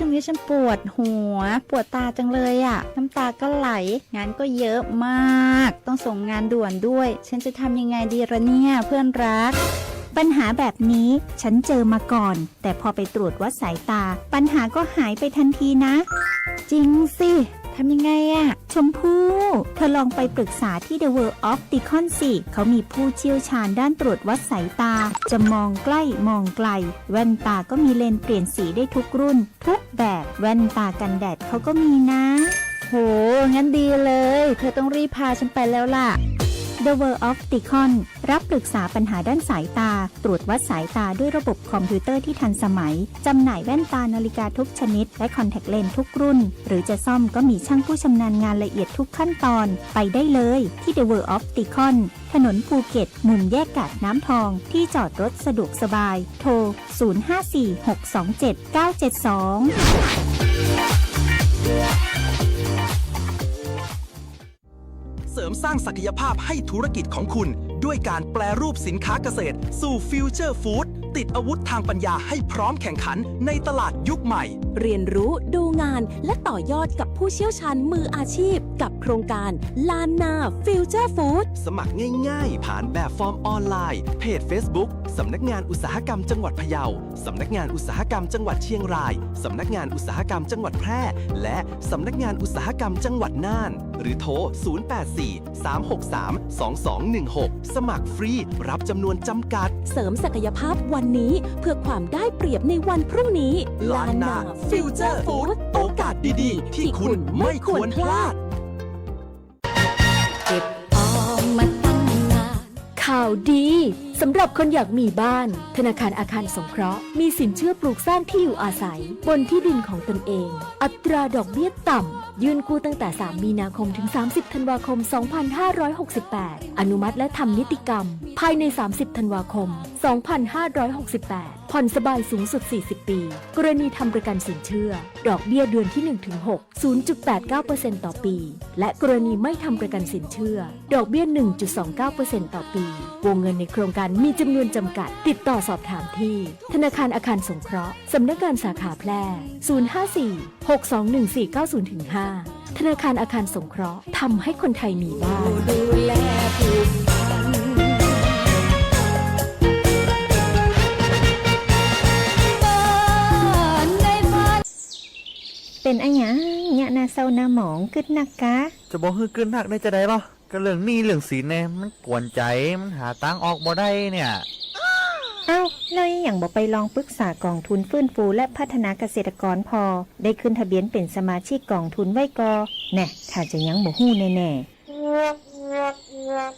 ช่วงนี้ฉันปวดหัว ปวดตาจังเลยอะ่ะ น้ำตาก็ไหล งานก็เยอะมาก ต้องส่งงานด่วนด้วย ฉันจะทำยังไงดีละเนี่ยเพื่อนรัก ปัญหาแบบนี้ฉันเจอมาก่อน แต่พอไปตรวจวัดสายตา ปัญหาก็หายไปทันทีนะ จริงสิ ทำยังไงอะชมพู่เธอลองไปปรึกษาที่ The World of d e c o n สิเขามีผู้เชี่ยวชาญด้านตรวจวัดสายตา จะมองใกล้มองไกล แว่นตาก็มีเลนส์เปลี่ยนสีได้ทุกรุ่น ทุกแบบ แว่นตากันแดดเขาก็มีนะ โห งั้นดีเลย เธอต้องรีบพาฉันไปแล้วล่ะ The World of d e c o n รับปรึกษาปัญหาด้านสายตา ตรวจวัดสายตาด้วยระบบคอมพิวเตอร์ที่ทันสมัย จำหน่ายแว่นตานาฬิกาทุกชนิด และคอนแทคเลนส์ทุกรุ่น หรือจะซ่อมก็มีช่างผู้ชำนาญงานละเอียดทุกขั้นตอน ไปได้เลยที่ The World of d e c o n ถนนภูเก็ต มุมแยกกาดน้ำทอง ที่จอดรถสะดวกสบาย โทร 054627972 มสร้างศักยภาพให้ธุรกิจของคุณ ด้วยการแปลรูปสินค้าเกษตร สู่ฟิวเจอร์ฟู้ดติดอาวุธทางปัญญาให้พร้อมแข่งขันในตลาดยุคใหม่ เรียนรู้ดูงานและต่อยอดกับผู้เชี่ยวชาญมืออาชีพ กับโครงการลานนาฟิวเจอร์ฟู้ดสมัครง่ายๆ ผ่านแบบฟอร์มออนไลน์ เพจ Facebook สำนักงานอุตสาหกรรมจังหวัดพะเยา สำนักงานอุตสาหกรรมจังหวัดเชียงราย สำนักงานอุตสาหกรรมจังหวัดแพร่ และสำนักงานอุตสาหกรรมจังหวัดน่าน หรือโทร 084-363-2216 สมัครฟรี รับจำนวนจำกัด เสริมศักยภาพวันนี้เพื่อความได้เปรียบในวันพรุ่งนี้ลานนาฟิวเจอร์ฟู้ดโอกาสดีๆ ที่คุณไม่ควรพลาด ข่าวดี สำหรับคนอยากมีบ้าน ธนาคารอาคารสงเคราะห์มีสินเชื่อปลูกสร้างที่อยู่อาศัย บนที่ดินของตนเอง อัตราดอกเบี้ยต่ำ ยื่นกู้ตั้งแต่ 3 มีนาคมถึง 30 ธันวาคม 2568 อนุมัติและทำนิติกรรม ภายใน 30 ธันวาคม 2568 ผ่อนสบายสูงสุด 40 ปี กรณีทำประกันสินเชื่อ ดอกเบี้ยเดือนที่ 1-6 0.89%ต่อปี และกรณีไม่ทำประกันสินเชื่อ ดอกเบี้ย 1.29%ต่อปี วงเงินในโครงการมีจำนวนจำกัด ติดต่อสอบถามที่ ธนาคารอาคารสงเคราะห์สำนักงานสาขาแพร่ 054 621 490-5 ธนาคารอาคารสงเคราะห์ทำให้คนไทยมีบ้านดูแลผูกพัน เป็นอะหยังเนี่ยนาเศร้าหน้าหมองกึดนักกะ จะบอกฮือขึ้นหักได้จะได้หรอก็เรื่องหนี้เรื่องสีแน่มันกวนใจมันหาตังค์ออกบ่ได้เนี่ย เอ้าแล้วยังอย่างบอกไปลองปรึกษากองทุนฟื้นฟูและพัฒนาเกษตรกรพอ ได้ขึ้นทะเบียนเป็นสมาชิกกองทุนไว้กอแน่ถ้าจะยังบ่ฮู้แน่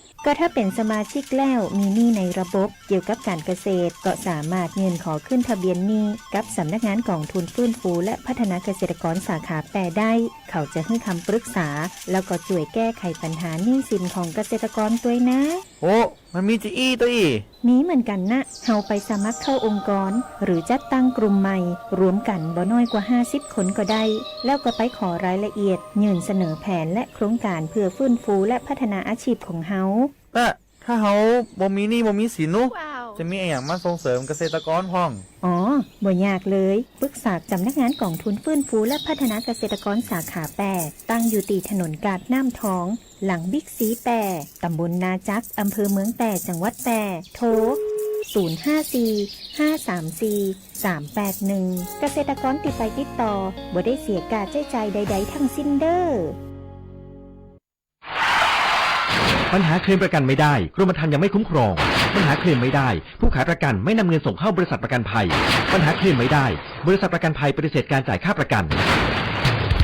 ๆ ก็ถ้าเป็นสมาชิกแล้วมีหนี้ในระบบเกี่ยวกับการเกษตร ก็สามารถเงินขอขึ้นทะเบียนหนี้กับสำนักงานกองทุนฟื้นฟูและพัฒนาเกษตรกรสาขาแปรได้ เขาจะให้คำปรึกษา แล้วก็ช่วยแก้ไขปัญหาหนี้สินของเกษตรกรด้วยนะ โอ้ มันมีจีอี้ตัวอีมีเหมือนกันนะเฮาไปสมัครเข้าองค์กร หรือจัดตั้งกลุ่มใหม่ รวมกันบ่น้อยกว่า 50 คนก็ได้ แล้วก็ไปขอรายละเอียด ยื่นเสนอแผนและโครงการเพื่อฟื้นฟูและพัฒนาอาชีพของเฮา แต่ถ้าเขาบ่มีหนี้บ่มีสินนุ จะมีไออย่างมาส่งเสริมเกษตรกรพ่อง อ๋อ บ่ยากเลยปรึกษาสำนักงานกองทุนฟื้นฟูและพัฒนาเกษตรกรสาขาแปรตั้งอยู่ตีถนนกาดน้ำทอง หลังบิ๊กซีแปตำบลนาจักอำเภอเมืองแปจังหวัดแปโทร054 534 381 เกษตรกรติดไปติดต่อบ่ได้เสียการใช้จ่ายใด ๆ ทั้งสิ้นเด้อ ปัญหาเคลมประกันไม่ได้กรมธรรม์ยังไม่คุ้มครอง ปัญหาเคลมไม่ได้ ผู้ขายประกันไม่นำเงินส่งเข้าบริษัทประกันภัย ปัญหาเคลมไม่ได้ บริษัทประกันภัยปฏิเสธการจ่ายค่าประกัน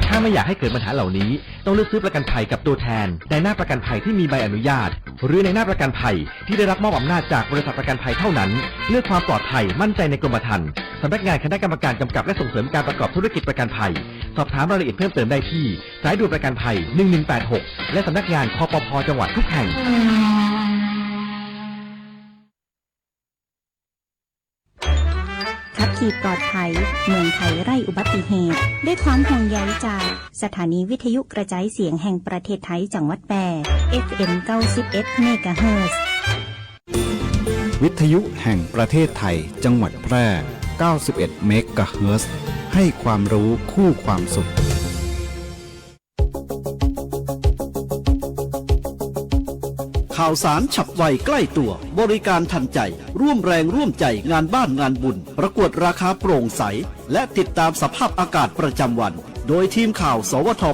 ถ้าไม่อยากให้เกิดปัญหาเหล่านี้ ต้องเลือกซื้อประกันภัยกับตัวแทน ในหน้าประกันภัยที่มีใบอนุญาต หรือในหน้าประกันภัยที่ได้รับมอบอำนาจจากบริษัทประกันภัยเท่านั้น เลือกความปลอดภัยมั่นใจในกรมธรรม์สำนักงานคณะกรรมการกำกับและส่งเสริมการประกอบธุรกิจประกันภัย สอบถามรายละเอียดเพิ่มเติมได้ที่ สายด่วนประกันภัย 1186 และสำนักงานคอปพจังหวัดทุกแห่ง ขับขี่ปลอดภัย เมืองไทยไร่อุบัติเหตุ ด้วยความห่วงใยจากสถานีวิทยุกระจายเสียงแห่งประเทศไทยจังหวัดแปร FM 91เมกะเฮิรตซ์วิทยุแห่งประเทศไทย จังหวัดแพร่ 91 เมกะเฮิรตซ์ ให้ความรู้คู่ความสุข ข่าวสารฉับไวใกล้ตัว บริการทันใจ ร่วมแรงร่วมใจงานบ้านงานบุญ ประกวดราคาโปร่งใส และติดตามสภาพอากาศประจำวัน โดยทีมข่าว สวท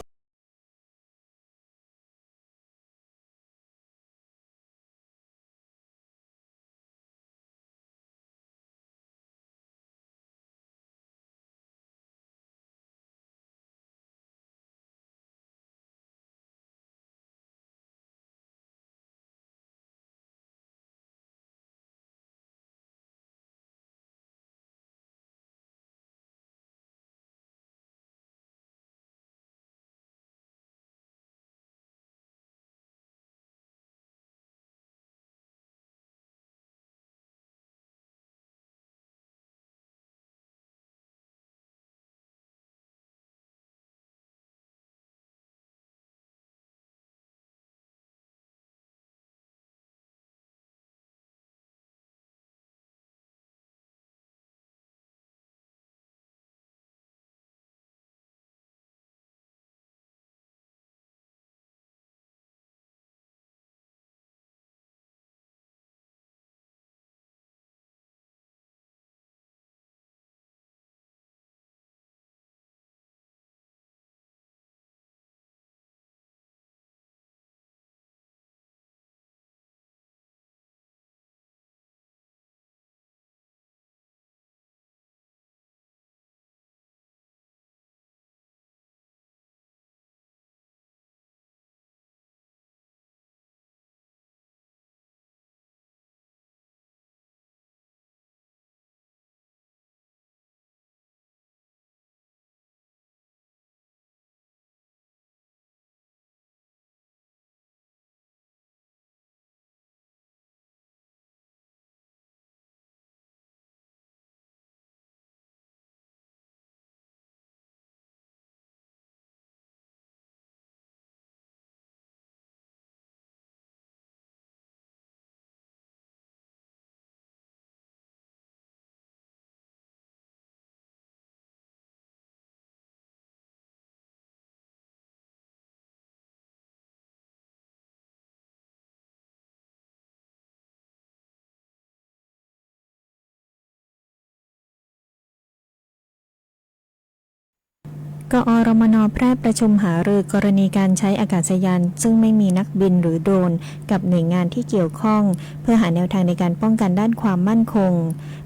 กอรมนแพร่ประชุมหารือกรณีการใช้อากาศยาน ซึ่งไม่มีนักบินหรือโดรนกับหน่วยงานที่เกี่ยวข้อง เพื่อหาแนวทางในการป้องกันด้านความมั่นคง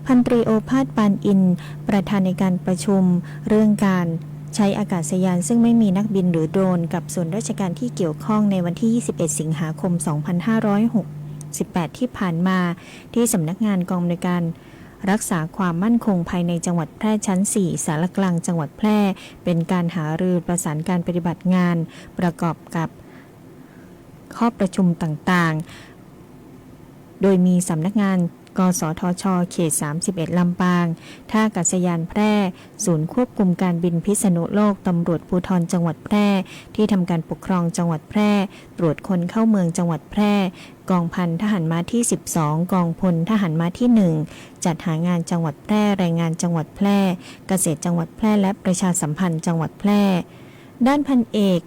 พันตรีโอภาสปานอิน ประธานในการประชุม เรื่องการใช้อากาศยานซึ่งไม่มีนักบินหรือโดรนกับส่วนราชการที่เกี่ยวข้องในวันที่ 21 สิงหาคม 2568 ที่ผ่านมา ที่สำนักงานกองบริการ รักษาความมั่นคงภายในจังหวัดแพร่ชั้น 4 สารกลางจังหวัดแพร่ เป็นการหารือประสานการปฏิบัติงาน ประกอบกับข้อประชุมต่างๆ โดยมีสำนักงาน กสทช เขต 31 ลำปาง ท่าอากาศยานแพร่ ศูนย์ควบคุมการบินพิษณุโลก ตำรวจภูธรจังหวัดแพร่ ที่ทำการปกครองจังหวัดแพร่ ตรวจคนเข้าเมืองจังหวัดแพร่ กองพันทหารม้าที่ 12 กองพลทหารม้าที่ 1 จัดหางานจังหวัดแพร่ แรายงานจังหวัดแพร่ เกษตรจังหวัดแพร่ และประชาสัมพันธ์จังหวัดแพร่ ด้านพันเอก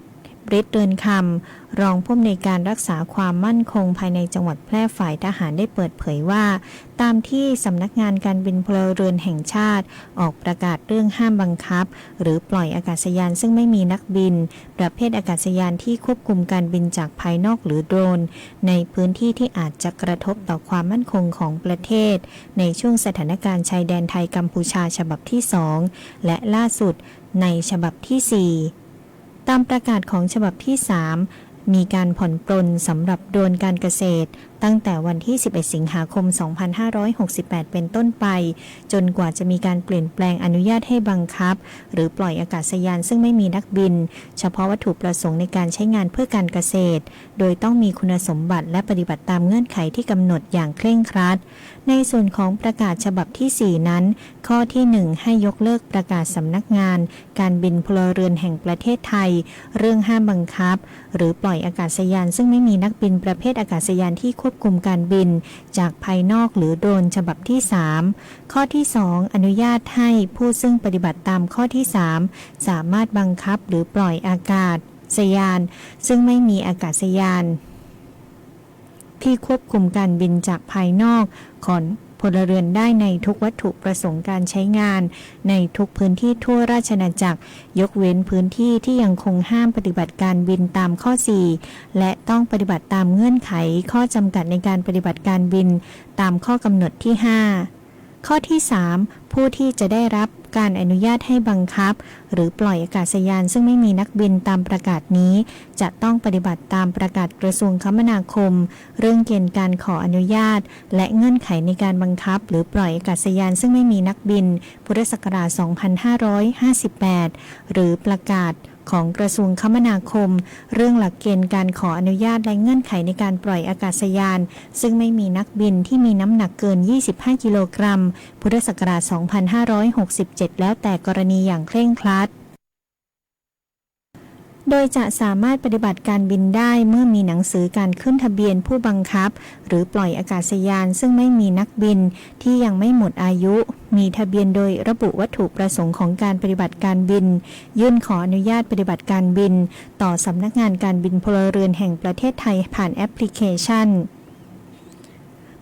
บริษเดินคำรองผู้อำนวยการรักษาความมั่นคงภายในจังหวัดแพร่ฝ่ายทหารได้เปิดเผยว่า ตามที่สำนักงานการบินพลเรือนแห่งชาติ ออกประกาศเรื่องห้ามบังคับ หรือปล่อยอากาศยานซึ่งไม่มีนักบิน ประเภทอากาศยานที่ควบคุมการบินจากภายนอกหรือโดรน ในพื้นที่ที่อาจจะกระทบต่อความมั่นคงของประเทศ ในช่วงสถานการณ์ชายแดนไทยกัมพูชาฉบับที่ 2 และล่าสุดในฉบับที่ 4 ตามประกาศของฉบับที่ 3 มีการผ่อนปรนสำหรับโดนการเกษตรตั้งแต่วันที่ 11 สิงหาคม 2568 เป็นต้นไป จนกว่าจะมีการเปลี่ยนแปลงอนุญาตให้บังคับ หรือปล่อยอากาศยานซึ่งไม่มีนักบิน เฉพาะวัตถุประสงค์ในการใช้งานเพื่อการเกษตร โดยต้องมีคุณสมบัติและปฏิบัติตามเงื่อนไขที่กำหนดอย่างเคร่งครัด ในส่วนของประกาศฉบับที่ 4 นั้น ข้อที่ 1 ให้ยกเลิกประกาศสำนักงาน การบินพลเรือนแห่งประเทศไทย เรื่องห้ามบังคับ หรือปล่อยอยอากาศยานซึ่งไม่มีนักบินประเภทอากาศยานที่ควควบคุมการบิน จากภายนอกหรือโดนฉบับที่ 3 ข้อที่ 2 อนุญาตให้ผู้ซึ่งปฏิบัติตามข้อที่ 3 สามารถบังคับหรือปล่อยอากาศยาน ซึ่งไม่มีอากาศยาน ที่ควบคุมการบินจากภายนอกของ พลเรือนได้ในทุกวัตถุประสงค์การใช้งาน ในทุกพื้นที่ทั่วราชนาณาจักร ยกเว้นพื้นที่ที่ยังคงห้ามปฏิบัติการบินตามข้อ 4 และต้องปฏิบัติตามเงื่อนไขข้อจำกัดในการปฏิบัติการบิน ตามข้อกำหนดที่ 5 ข้อที่ 3 ผู้ที่จะได้รับการอนุญาตให้บังคับ หรือปล่อยอากาศยานซึ่งไม่มีนักบินตามประกาศนี้ จะต้องปฏิบัติตามประกาศกระทรวงคมนาคม เรื่องเกณฑ์การขออนุญาต และเงื่อนไขในการบังคับ หรือปล่อยอากาศยานซึ่งไม่มีนักบิน พุทธศักราช 2558 หรือประกาศ ของกระทรวงคมนาคม เรื่องหลักเกณฑ์การขออนุญาตและเงื่อนไขในการปล่อยอากาศยาน ซึ่งไม่มีนักบินที่มีน้ำหนักเกิน 25 กิโลกรัม พุทธศักราช 2567 แล้วแต่กรณีอย่างเคร่งครัด โดยจะสามารถปฏิบัติการบินได้เมื่อมีหนังสือการขึ้นทะเบียนผู้บังคับ หรือปล่อยอากาศยานซึ่งไม่มีนักบินที่ยังไม่หมดอายุ มีทะเบียนโดยระบุวัตถุประสงค์ของการปฏิบัติการบิน ยื่นขออนุญาตปฏิบัติการบิน ต่อสำนักงานการบินพลเรือนแห่งประเทศไทยผ่านแอปพลิเคชัน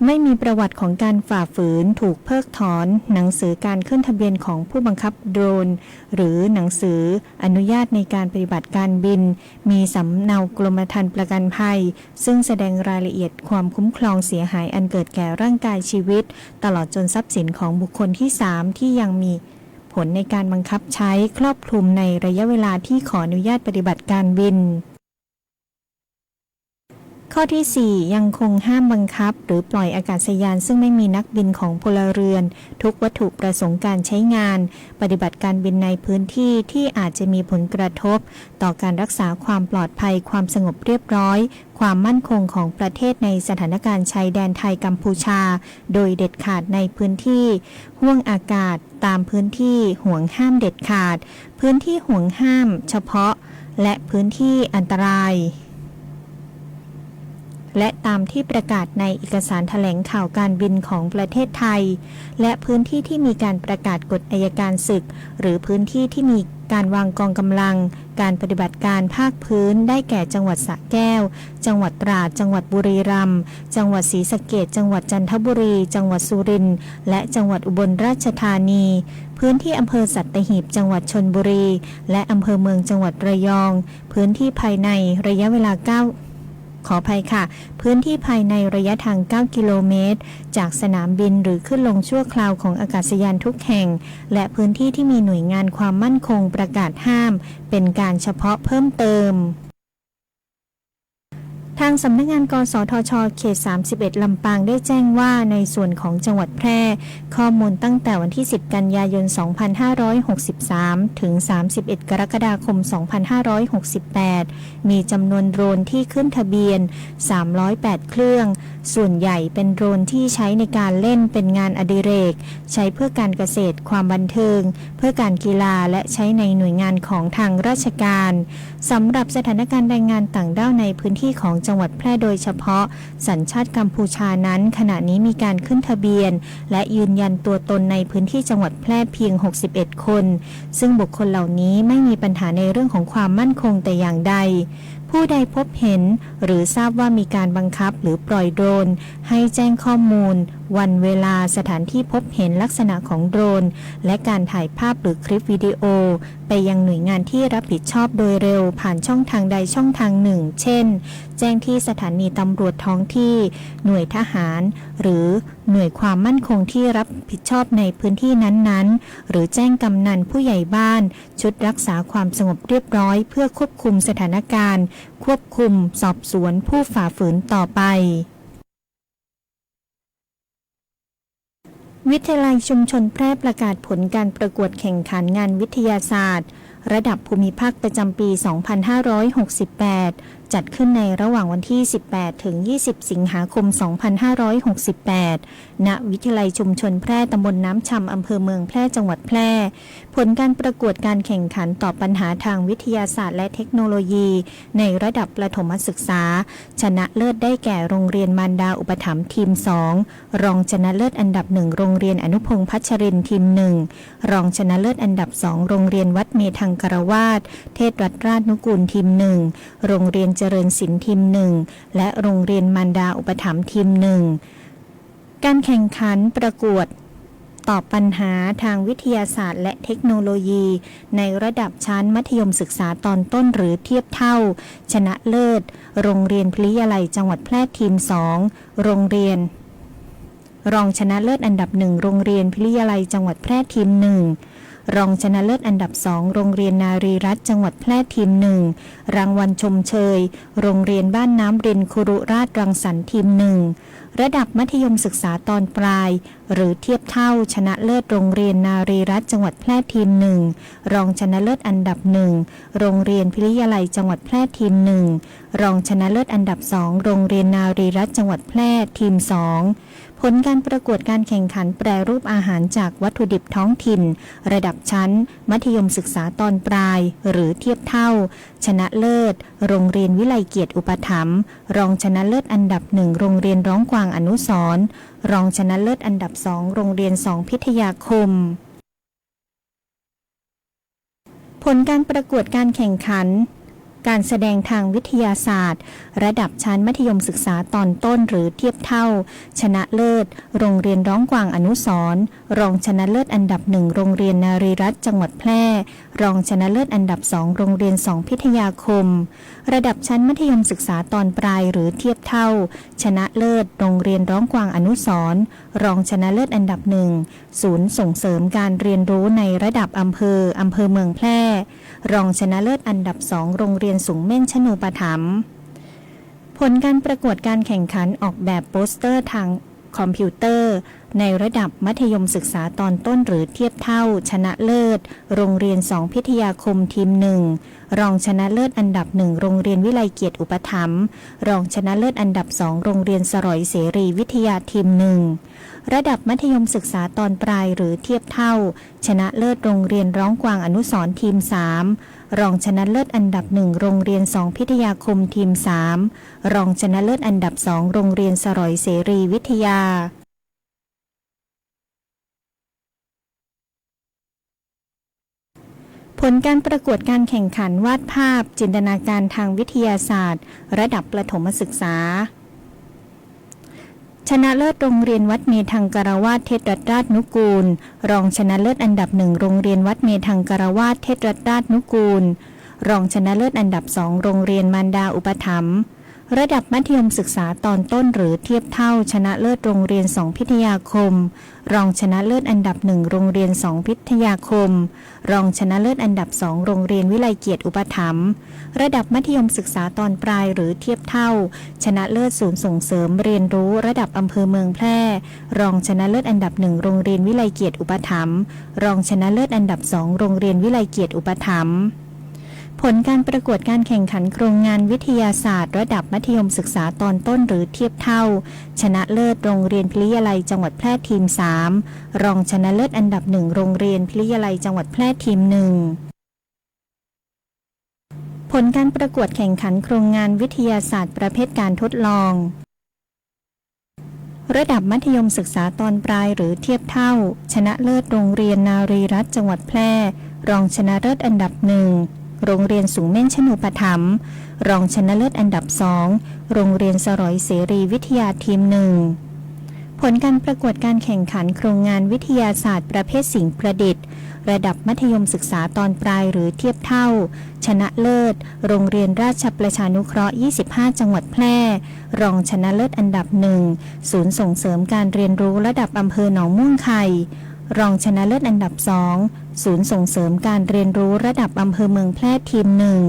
ไม่มีประวัติของการฝ่าฝืนถูกเพิกถอน หนังสือการขึ้นทะเบียนของผู้บังคับโดรน หรือหนังสืออนุญาตในการปฏิบัติการบิน มีสำเนากรมธรรม์ประกันภัย ซึ่งแสดงรายละเอียดความคุ้มครองเสียหายอันเกิดแก่ร่างกายชีวิต ตลอดจนทรัพย์สินของบุคคลที่ 3 ที่ยังมีผลในการบังคับใช้ครอบคลุมในระยะเวลาที่ขออนุญาตปฏิบัติการบิน ข้อที่ 4 ยังคงห้ามบังคับ หรือปล่อยอากาศยาน ซึ่งไม่มีนักบินของพลเรือน ทุกวัตถุประสงค์การใช้งาน ปฏิบัติการบินในพื้นที่ที่อาจจะมีผลกระทบ ต่อการรักษาความปลอดภัยความสงบเรียบร้อย ความมั่นคงของประเทศในสถานการณ์ชายแดนไทยกัมพูชา โดยเด็ดขาดในพื้นที่ห่วงอากาศตามพื้นที่ห่วงห้ามเด็ดขาด พื้นที่ห่วงห้าม เฉพาะ และพื้นที่อันตราย และตามที่ประกาศในเอกสารแถลงข่าวการบินของประเทศไทย และพื้นที่ที่มีการประกาศกฎอายการศึก หรือพื้นที่ที่มีการวางกองกำลัง การปฏิบัติการภาคพื้นได้แก่จังหวัดสระแก้ว จังหวัดตราด จังหวัดบุรีรัมย์ จังหวัดศรีสะเกดจังหวัดจันทบุรี จังหวัดสุรินทร์ และจังหวัดอุบลราชธานี พื้นที่อำเภอสัตหีบ จังหวัดชนบุรี และอำเภอเมืองจังหวัดระยอง พื้นที่ภายในระยะเวลา 9 ขออภัยค่ะ พื้นที่ภายในระยะทาง 9 กิโลเมตร จากสนามบินหรือขึ้นลงชั่วคราวของอากาศยานทุกแห่ง และพื้นที่ที่มีหน่วยงานความมั่นคงประกาศห้าม เป็นการเฉพาะเพิ่มเติม ทางสำนักงานกสทช เขต 31 ลำปางได้แจ้งว่าในส่วนของจังหวัดแพร่ ข้อมูลตั้งแต่วันที่ 10 กันยายน 2563 ถึง 31 กรกฎาคม 2568 มีจำนวนโดรนที่ขึ้นทะเบียน 308 เครื่อง ส่วนใหญ่เป็นโดรนที่ใช้ในการเล่นเป็นงานอดิเรก ใช้เพื่อการเกษตรความบันเทิง เพื่อการกีฬาและใช้ในหน่วยงานของทางราชการสำหรับสถานการณ์แรงงานต่างด้าวในพื้นที่ของจังหวัดแพร่โดยเฉพาะ สัญชาติกัมพูชานั้น ขณะนี้มีการขึ้นทะเบียน และยืนยันตัวตนในพื้นที่จังหวัดแพร่เพียง 61 คน ซึ่งบุคคลเหล่านี้ไม่มีปัญหาในเรื่องของความมั่นคงแต่อย่างใดผู้ใดพบเห็นหรือทราบว่ามีการบังคับหรือปล่อยโดรนให้แจ้งข้อมูล วันเวลาสถานที่พบเห็นลักษณะของโดรน และการถ่ายภาพหรือคลิปวิดีโอ ไปยังหน่วยงานที่รับผิดชอบโดยเร็วผ่านช่องทางใดช่องทางหนึ่ง เช่น แจ้งที่สถานีตำรวจท้องที่ หน่วยทหาร หรือหน่วยความมั่นคงที่รับผิดชอบในพื้นที่นั้นๆ หรือแจ้งกำนันผู้ใหญ่บ้าน ชุดรักษาความสงบเรียบร้อย เพื่อควบคุมสถานการณ์ ควบคุมสอบสวนผู้ฝ่าฝืนต่อไป วิทยาลัยชุมชนแพร่ประกาศผลการประกวดแข่งขันงานวิทยาศาสตร์ ระดับภูมิภาคประจำปี 2568 จัดขึ้นในระหว่างวันที่ 18 ถึง 20 สิงหาคม 2568 ณ วิทยาลัยชุมชนแพร่ตำบลน้ำชำอำเภอเมืองแพร่จังหวัดแพร่ ผลการประกวดการแข่งขันตอบปัญหาทางวิทยาศาสตร์และเทคโนโลยี ในระดับประถมศึกษา ชนะเลิศได้แก่โรงเรียนมารดาอุปถัมภ์ทีม 2 รองชนะเลิศอันดับหนึ่งโรงเรียนอนุพงษ์พัชรินทีมหนึ่งรองชนะเลิศอันดับสองโรงเรียนวัดเมธังกรวาสเทศรัตราชนุกูลทีมหนึ่งโรงเรียนเจริญศิลป์ทีมหนึ่งและโรงเรียนมารดาอุปถัมภ์ทีมหนึ่งการแข่งขันประกวดตอบปัญหาทางวิทยาศาสตร์ และเทคโนโลยี ในระดับชั้นมัธยมศึกษาตอนต้นหรือเทียบเท่า ชนะเลิศ โรงเรียนพลิยาลัยจังหวัดแพร่ทีม 2 โรงเรียน รองชนะเลิศอันดับหนึ่งโรงเรียนพิริยาลัยจังหวัดแพร่ทีมหนึ่ง รองชนะเลิศอันดับสองโรงเรียนนารีรัตจังหวัดแพร่ทีมหนึ่งรางวัลชมเชย โรงเรียนบ้านน้ำรินคุรุราชรังสรรค์ทีมหนึ่งระดับมัธยมศึกษาตอนปลาย หรือเทียบเท่าชนะเลิศโรงเรียนนารีรัตจังหวัดแพร่ทีมหนึ่งรองชนะเลิศอันดับหนึ่งโรงเรียนพิริยาลัยจังหวัดแพร่ทีมหนึ่งรองชนะเลิศอันดับสองโรงเรียนนารีรัตจังหวัดแพร่ทีมสอง ผลการประกวดการแข่งขันแปรรูปอาหารจากวัตถุดิบท้องถิ่น ระดับชั้น มัธยมศึกษาตอนปลาย หรือเทียบเท่า ชนะเลิศ โรงเรียนวิไลเกียรติอุปถัมภ์รองชนะเลิศอันดับหนึ่งโรงเรียนร้องกวางอนุสรรองชนะเลิศอันดับสองโรงเรียนสองพิทยาคมผลการประกวดการแข่งขัน การแสดงทางวิทยาศาสตร์ ระดับชั้นมัธยมศึกษาตอนต้นหรือเทียบเท่า ชนะเลิศ โรงเรียนร้องกวางอนุสรรองชนะเลิศอันดับหนึ่งโรงเรียนนารีรัตน์จังหวัดแพร่ รองชนะเลิศอันดับสองโรงเรียนสองพิทยาคม ระดับชั้นมัธยมศึกษาตอนปลายหรือเทียบเท่า ชนะเลิศ โรงเรียนร้องกวางอนุสรรองชนะเลิศอันดับหนึ่งศูนย์ส่งเสริมการเรียนรู้ในระดับอำเภออำเภอเมืองแพร่ รองชนะเลิศอันดับสองโรงเรียนสูงเม่นชนูปถัมผลการประกวดการแข่งขันออกแบบโปสเตอร์ทางคอมพิวเตอร์ ในระดับมัธยมศึกษาตอนต้นหรือเทียบเท่า ชนะเลิศ โรงเรียนสองพิทยาคมทีมหนึ่งรองชนะเลิศอันดับหนึ่งโรงเรียนวิไลเกียรติอุปถัมภ์รองชนะเลิศอันดับสองโรงเรียนสรอยเสรีวิทยาทีมหนึ่งระดับมัธยมศึกษาตอนปลายหรือเทียบเท่า ชนะเลิศโรงเรียนร้องกวางอนุสร์ทีม 3 รองชนะเลิศอันดับหนึ่งโรงเรียนสองพิทยาคมทีม 3 รองชนะเลิศอันดับสองโรงเรียนสรอยเสรีวิทยา ลการประกวดการแข่งขันวาดภาพ จินตนาการทางวิทยาศาสตร์ ระดับประถมศึกษา ชนะเลิศโรงเรียนวัดเมธังการวาสเทศรัตราชนุกูล รองชนะเลิศอันดับหนึ่งโรงเรียนวัดเมธังการวาสเทศรัตราชนุกูล รองชนะเลิศอันดับสองโรงเรียนมารดาอุปถัมภ์ ระดับมัธยมศึกษาตอนต้นหรือเทียบเท่าชนะเลิศโรงเรียนสองพิทยาคม รองชนะเลิศอันดับหนึ่งโรงเรียนสองพิทยาคม รองชนะเลิศอันดับสองโรงเรียนวิไลเกียรติอุปถัมภ์ระดับมัธยมศึกษาตอนปลายหรือเทียบเท่า ชนะเลิศศูนย์ส่งเสริมเรียนรู้ระดับอำเภอเมืองแพร่ รองชนะเลิศอันดับหนึ่งโรงเรียนวิไลเกียรติอุปถัมภ์รองชนะเลิศอันดับสองโรงเรียนวิไลเกียรติอุปถัมภ์ ผลการประกวดการแข่งขันโครงงานวิทยาศาสตร์ ระดับมัธยมศึกษาตอนต้นหรือเทียบเท่า ชนะเลิศโรงเรียนพิริยาลัยจังหวัดแพร่ทีม 3 รองชนะเลิศอันดับหนึ่งโรงเรียนพิริยาลัยจังหวัดแพร่ทีมหนึ่งผลการประกวดแข่งขันโครงงานวิทยาศาสตร์ประเภทการทดลอง ระดับมัธยมศึกษาตอนปลายหรือเทียบเท่า ชนะเลิศโรงเรียนนารีรัตน์จังหวัดแพร่ รองชนะเลิศอันดับหนึ่ง โรงเรียนสูงเม่นชนูปถัมรองชนะเลิศอันดับสองโรงเรียนสรอยเสรีวิทยาทีมหนึ่งผลการประกวดการแข่งขันโครงงานวิทยาศาสตร์ประเภทสิ่งประดิษฐ์ ระดับมัธยมศึกษาตอนปลายหรือเทียบเท่า ชนะเลิศ โรงเรียนราชประชานุเคราะห์ 25 จังหวัดแพร่ รองชนะเลิศอันดับหนึ่งศูนย์ส่งเสริมการเรียนรู้ระดับอำเภอหนองม่วงไข่รองชนะเลิศอันดับสอง ศูนย์ส่งเสริมการเรียนรู้ระดับอำเภอเมืองแพร่ทีมหนึ่ง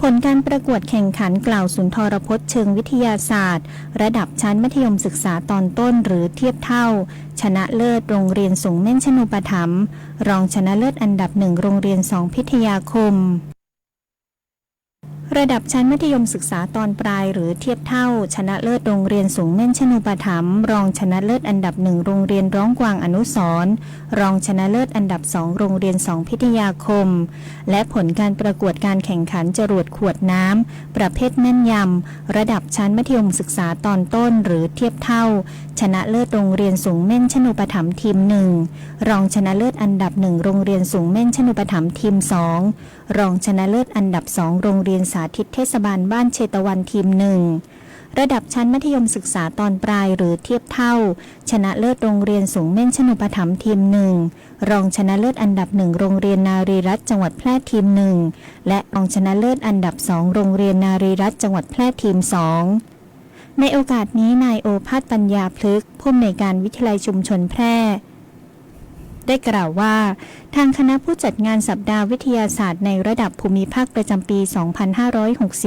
ผลการประกวดแข่งขันกล่าวสุนทรพจน์เชิงวิทยาศาสตร์ ระดับชั้นมัธยมศึกษาตอนต้นหรือเทียบเท่า ชนะเลิศโรงเรียนสูงเม่นชนูปถัมรองชนะเลิศอันดับหนึ่งโรงเรียนสองพิทยาคม ระดับชั้นมัธยมศึกษาตอนปลายหรือเทียบเท่า ชนะเลิศโรงเรียนสูงเม่นชนุปถัมรองชนะเลิศอันดับหนึ่งโรงเรียนร้องกวางอนุสรรองชนะเลิศอันดับสองโรงเรียนสองพิทยาคม และผลการประกวดการแข่งขันจรวดขวดน้ำ ประเภทแม่นยำ ระดับชั้นมัธยมศึกษาตอนต้นหรือเทียบเท่า ชนะเลิศโรงเรียนสูงเม่นชนุปถัมทีมหนึ่งรองชนะเลิศอันดับหนึ่งโรงเรียนสูงเม่นชนุปถัมทีมสองรองชนะเลิศอันดับสองโรงเรียนสาธิตเทศบาลบ้านเชตวันทีมหนึ่งระดับชั้นมัธยมศึกษาตอนปลายหรือเทียบเท่า ชนะเลิศโรงเรียนสูงเม่นชนุปถัมทีมหนึ่งรองชนะเลิศอันดับหนึ่งโรงเรียนนารีรัตจังหวัดแพร่ทีมหนึ่งและรองชนะเลิศอันดับสองโรงเรียนนารีรัตจังหวัดแพร่ทีมสองในโอกาสนี้นายโอภาสปัญญาพลึกผู้อำนวยการวิทยาลัยชุมชนแพร่ ได้กล่าวว่า ทางคณะผู้จัดงานสัปดาห์วิทยาศาสตร์ในระดับภูมิภาคประจำปี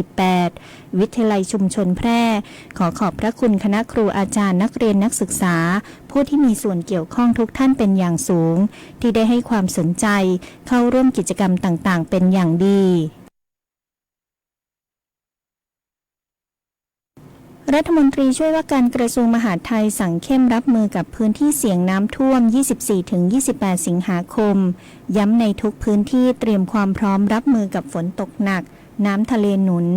2568 วิทยาลัยชุมชนแพร่ ขอขอบพระคุณคณะครูอาจารย์นักเรียนนักศึกษา ผู้ที่มีส่วนเกี่ยวข้องทุกท่านเป็นอย่างสูง ที่ได้ให้ความสนใจเข้าร่วมกิจกรรมต่างๆ เป็นอย่างดี รัฐมนตรีช่วยว่าการกระทรวงมหาดไทยสั่งเข้มรับมือกับพื้นที่เสี่ยงน้ำท่วม 24-28 สิงหาคม ย้ำในทุกพื้นที่เตรียมความพร้อมรับมือกับฝนตกหนัก น้ำทะเลหนุน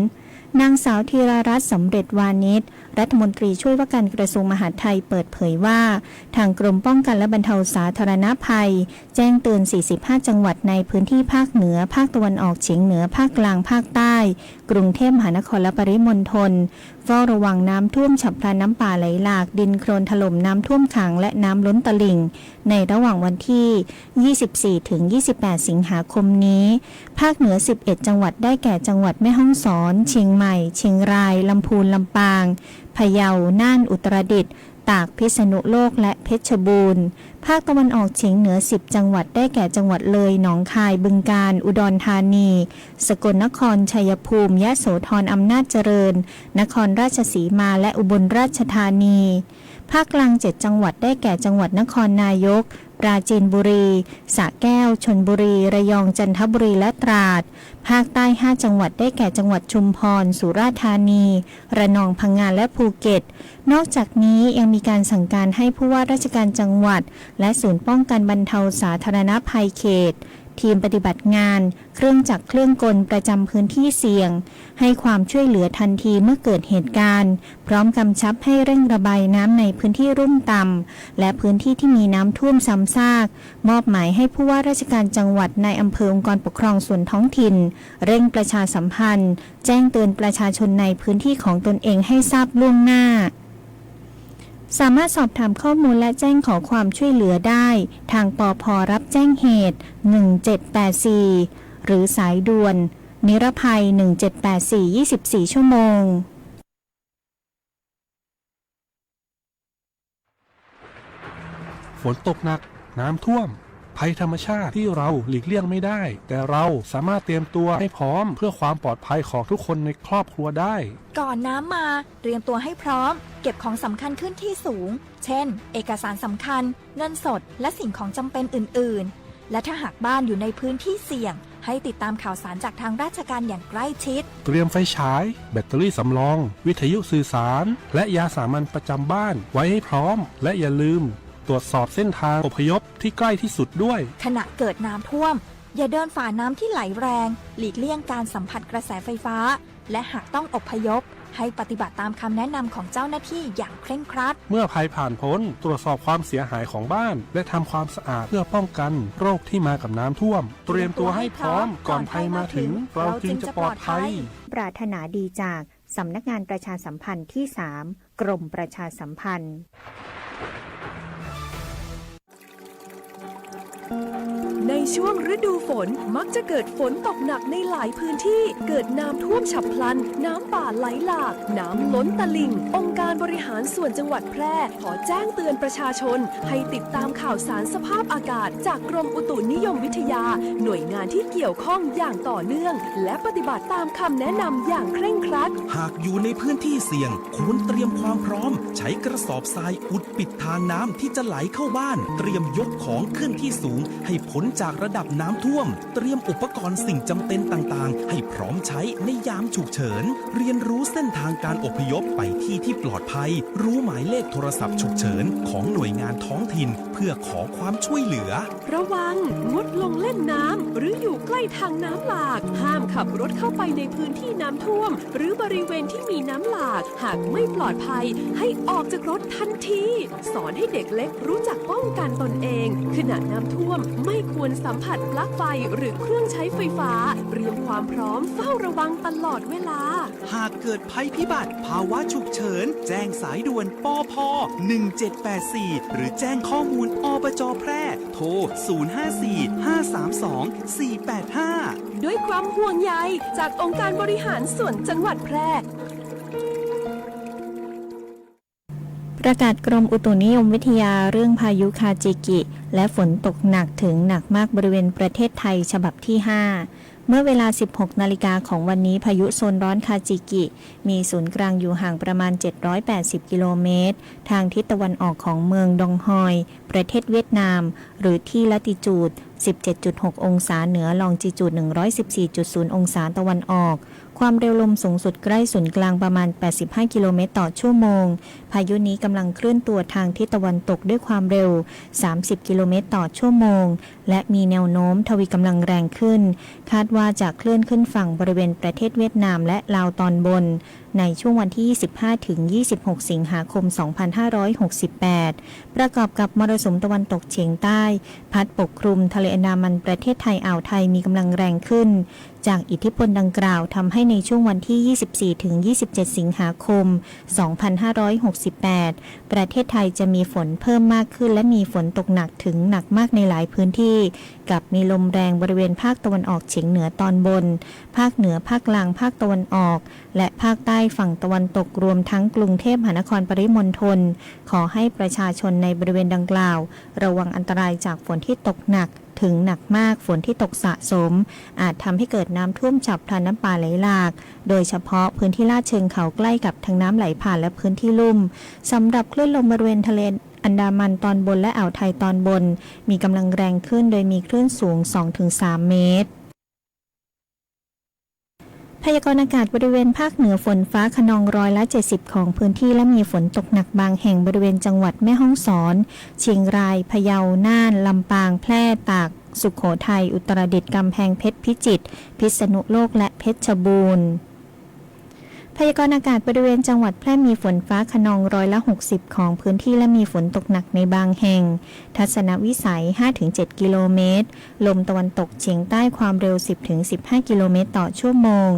นางสาวธีรารัตน์สำเร็จวานิชรัฐมนตรีช่วยว่าการกระทรวงมหาดไทยเปิดเผยว่า ทางกรมป้องกันและบรรเทาสาธารณภัย แจ้งเตือน 45 จังหวัดในพื้นที่ภาคเหนือ ภาคตะวันออกเฉียงเหนือ ภาคกลาง ภาคใต้ กรุงเทพมหานครและปริมณฑล เฝ้าระวังน้ำท่วมฉับพลันน้ำป่าไหลหลากดินโคลนถล่มน้ำท่วมขังและน้ำล้นตลิ่ง ในระหว่างวันที่ 24 ถึง 28 สิงหาคมนี้ ภาคเหนือ 11 จังหวัดได้แก่จังหวัดแม่ฮ่องสอน เชียงใหม่ เชียงราย ลำพูน ลำปาง พะเยา น่าน อุตรดิตถ์ ตากพิษณุโลกและเพชรบูรณ์ ภาคตะวันออกเฉียงเหนือ 10 จังหวัดได้แก่จังหวัดเลย หนองคาย บึงกาฬ อุดรธานี สกลนคร ชัยภูมิ ยะโสธรอำนาจเจริญ นครราชสีมาและอุบลราชธานี ภาคกลาง7จังหวัดได้แก่จังหวัดนครนายก ปราจีนบุรีสระแก้ว ชนบุรี ระยอง จันทบุรี และตราด ภาคใต้ 5 จังหวัดได้แก่จังหวัดชุมพร สุราษฎร์ธานี ระนอง พังงาและภูเก็ต นอกจากนี้ยังมีการสั่งการให้ผู้ว่าราชการจังหวัด และศูนย์ป้องกันบรรเทาสาธารณภัยเขต ทีมปฏิบัติงาน เครื่องจักรเครื่องกลประจำพื้นที่เสี่ยง ให้ความช่วยเหลือทันทีเมื่อเกิดเหตุการณ์ พร้อมกำชับให้เร่งระบายน้ำในพื้นที่รุ่มต่ำและพื้นที่ที่มีน้ำท่วมซ้ำซาก มอบหมายให้ผู้ว่าราชการจังหวัดในอำเภอองค์กรปกครองส่วนท้องถิ่น เร่งประชาสัมพันธ์ แจ้งเตือนประชาชนในพื้นที่ของตนเองให้ทราบล่วงหน้า สามารถสอบถามข้อมูลและแจ้งขอความช่วยเหลือได้ ทางปอพรับแจ้งเหตุ 1784 หรือสายด่วน นิรภัย 1784 24 ชั่วโมงฝนตกหนัก น้ำท่วม ภัยธรรมชาติที่เราหลีกเลี่ยงไม่ได้ แต่เราสามารถเตรียมตัวให้พร้อม เพื่อความปลอดภัยของทุกคนในครอบครัวได้ ก่อนน้ำมาเตรียมตัวให้พร้อม เก็บของสำคัญขึ้นที่สูง เช่น เอกสารสำคัญ เงินสด และสิ่งของจำเป็นอื่น ๆ และถ้าหากบ้านอยู่ในพื้นที่เสี่ยงให้ติดตามข่าวสารจากทางราชการอย่างใกล้ชิด เตรียมไฟฉาย แบตเตอรี่สำรอง วิทยุสื่อสาร และยาสามัญประจำบ้านไว้ให้พร้อม และอย่าลืม ตรวจสอบเส้นทางอพยพที่ใกล้ที่สุดด้วย ขณะเกิดน้ำท่วม อย่าเดินฝ่าน้ำที่ไหลแรง หลีกเลี่ยงการสัมผัสกระแสไฟฟ้า และหากต้องอพยพ ให้ปฏิบัติตามคำแนะนำของเจ้าหน้าที่อย่างเคร่งครัด เมื่อภัยผ่านพ้น ตรวจสอบความเสียหายของบ้าน และทำความสะอาดเพื่อป้องกันโรคที่มากับน้ำท่วม เตรียมตัวให้พร้อมก่อนภัยมาถึง เราจึงจะปลอดภัย ปรารถนาดีจากสำนักงานประชาสัมพันธ์ที่ 3 กรมประชาสัมพันธ์ ในช่วงฤดูฝนมักจะเกิดฝนตกหนักในหลายพื้นที่ เกิดน้ำท่วมฉับพลัน น้ำป่าไหลหลาก น้ำล้นตลิ่ง องค์การบริหารส่วนจังหวัดแพร่ ขอแจ้งเตือนประชาชน ให้ติดตามข่าวสารสภาพอากาศ จากกรมอุตุนิยมวิทยา หน่วยงานที่เกี่ยวข้องอย่างต่อเนื่อง และปฏิบัติตามคำแนะนำอย่างเคร่งครัด หากอยู่ในพื้นที่เสี่ยงควรเตรียมความพร้อม ใช้กระสอบทรายอุดปิดทางน้ำที่จะไหลเข้าบ้าน เตรียมยกของขึ้นที่สูงให้พ้นจากระดับน้ำท่วม เตรียมอุปกรณ์สิ่งจำเป็นต่างๆ ให้พร้อมใช้ในยามฉุกเฉิน เรียนรู้เส้นทางการอพยพไปที่ที่ปลอดภัย รู้หมายเลขโทรศัพท์ฉุกเฉินของหน่วยงานท้องถิ่น เพื่อขอความช่วยเหลือ ระวังงดลงเล่นน้ำหรืออยู่ใกล้ทางน้ำหลาก ห้ามขับรถเข้าไปในพื้นที่น้ำท่วม หรือบริเวณที่มีน้ำหลาก หากไม่ปลอดภัย ให้ออกจากรถทันที สอนให้เด็กเล็กรู้จักป้องกันตนเองขณะน้ำท่วมไม่ควรสัมผัสปลั๊กไฟหรือเครื่องใช้ไฟฟ้าเตรียมความพร้อมเฝ้าระวังตลอดเวลา หากเกิดภัยพิบัติ ภาวะฉุกเฉิน แจ้งสายด่วนปอพ1784 หรือแจ้งข้อมูลอบจแพร่ โทร 054-532-485 ด้วยความห่วงใยจากองค์การบริหารส่วนจังหวัดแพร่ ประกาศกรมอุตุนิยมวิทยาเรื่องพายุคาจิกิ และฝนตกหนักถึงหนักมากบริเวณประเทศไทยฉบับที่ 5 เมื่อเวลา 16 นาฬิกาของวันนี้พายุโซนร้อนคาจิกิ มีศูนย์กลางอยู่ห่างประมาณ 780 กิโลเมตร ทางทิศตะวันออกของเมืองดองฮอย ประเทศเวียดนาม หรือที่ละติจูด 17.6 องศาเหนือลองจิจูด 114.0 องศาตะวันออก ความเร็วลมสูงสุดใกล้ศูนย์กลางประมาณ 85 กิโลเมตรต่อชั่วโมง พายุนี้กำลังเคลื่อนตัวทางทิศตะวันตกด้วยความเร็ว 30 กิโลเมตรต่อชั่วโมง และมีแนวโน้มทวีกำลังแรงขึ้น คาดว่าจะเคลื่อนขึ้นฝั่งบริเวณประเทศเวียดนามและลาวตอนบน ในช่วงวันที่25ถึง 26 สิงหาคม 2568 ประกอบกับมรสุมตะวันตกเฉียงใต้ พัดปกคลุมทะเลอันดามันประเทศไทยอ่าวไทยมีกำลังแรงขึ้น จากอิทธิพลดังกล่าวทำให้ในช่วงวันที่ 24 ถึง 27 สิงหาคม 2568 ประเทศไทยจะมีฝนเพิ่มมากขึ้น และมีฝนตกหนักถึงหนักมากในหลายพื้นที่ กับมีลมแรงบริเวณภาคตะวันออกเฉียงเหนือตอนบน ภาคเหนือภาคกลางภาคตะวันออก และภาคใต้ฝั่งตะวันตกรวมทั้งกรุงเทพมหานครปริมณฑลขอให้ประชาชนในบริเวณดังกล่าว ระวังอันตรายจากฝนที่ตกหนักถึงหนักมากฝนที่ตกสะสม อาจทำให้เกิดน้ำท่วมฉับพลันน้ำป่าไหลหลาก โดยเฉพาะพื้นที่ลาดเชิงเขาใกล้กับทางน้ำไหลผ่านและพื้นที่ลุ่มสำหรับคลื่นลมบริเวณทะเลอันดามันตอนบนและอ่าวไทยตอนบน มีกำลังแรงขึ้นโดยมีคลื่นสูง 2-3 เมตร พยากรณ์อากาศบริเวณภาคเหนือฝนฟ้าขนองร้อยละ 70 ของพื้นที่และมีฝนตกหนักบางแห่งบริเวณจังหวัดแม่ฮ่องสอน เชียงราย พะเยา น่าน ลำปาง แพร่ ตาก สุขโขทัย อุตรดิตถ์ กำแพงเพชร พิจิตร พิษณุโลก และเพชรบูรณ์ พยากรณ์อากาศบริเวณจังหวัดแพร่มีฝนฟ้าขนองร้อยละ 60 ของพื้นที่และมีฝนตกหนักในบางแห่ง ทัศนวิสัย 5-7 กิโลเมตร ลมตะวันตกเฉียงใต้ความเร็ว 10-15 กิโลเมตรต่อชั่วโมง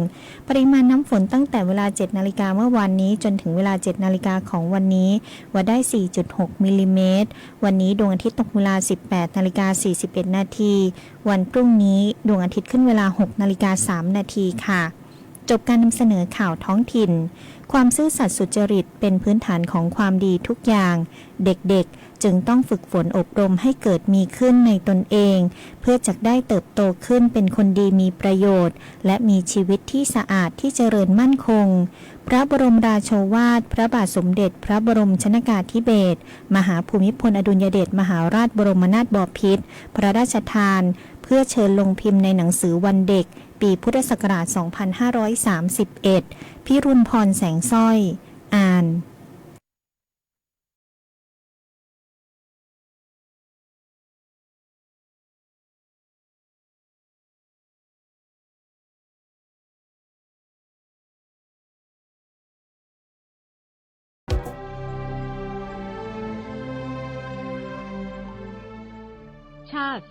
ปริมาณน้ำฝนตั้งแต่เวลา 7 นาฬิกาเมื่อวานนี้จนถึงเวลา 7 นาฬิกาของวันนี้ว่าได้ 4.6 มิลลิเมตร วันนี้ดวงอาทิตย์ตกเวลา 18 นาฬิกา 41 นาที วันพรุ่งนี้ดวงอาทิตย์ขึ้นเวลา 6 นาฬิกา 3 นาทีค่ะ จบการนำเสนอข่าวท้องถิ่น ความซื่อสัตย์สุจริตเป็นพื้นฐานของความดีทุกอย่าง เด็กๆ จึงต้องฝึกฝนอบรมให้เกิดมีขึ้นในตนเอง เพื่อจะได้เติบโตขึ้นเป็นคนดีมีประโยชน์ และมีชีวิตที่สะอาดที่เจริญมั่นคง พระบรมราโชวาท พระบาทสมเด็จ พระบรมชนากาธิเบศรมหาภูมิพลอดุลยเดชมหาราชบรมนาถบพิตรพระราชทาน เพื่อเชิญลงพิมพ์ในหนังสือวันเด็ก ปีพุทธศักราช 2531 พิรุณพรแสงสร้อย อ่าน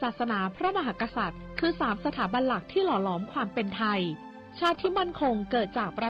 ศาสนาพระมหากษัตริย์ คือสามสถาบันหลักที่หล่อหลอมความเป็นไทย ชาติที่มั่นคงเกิดจากประ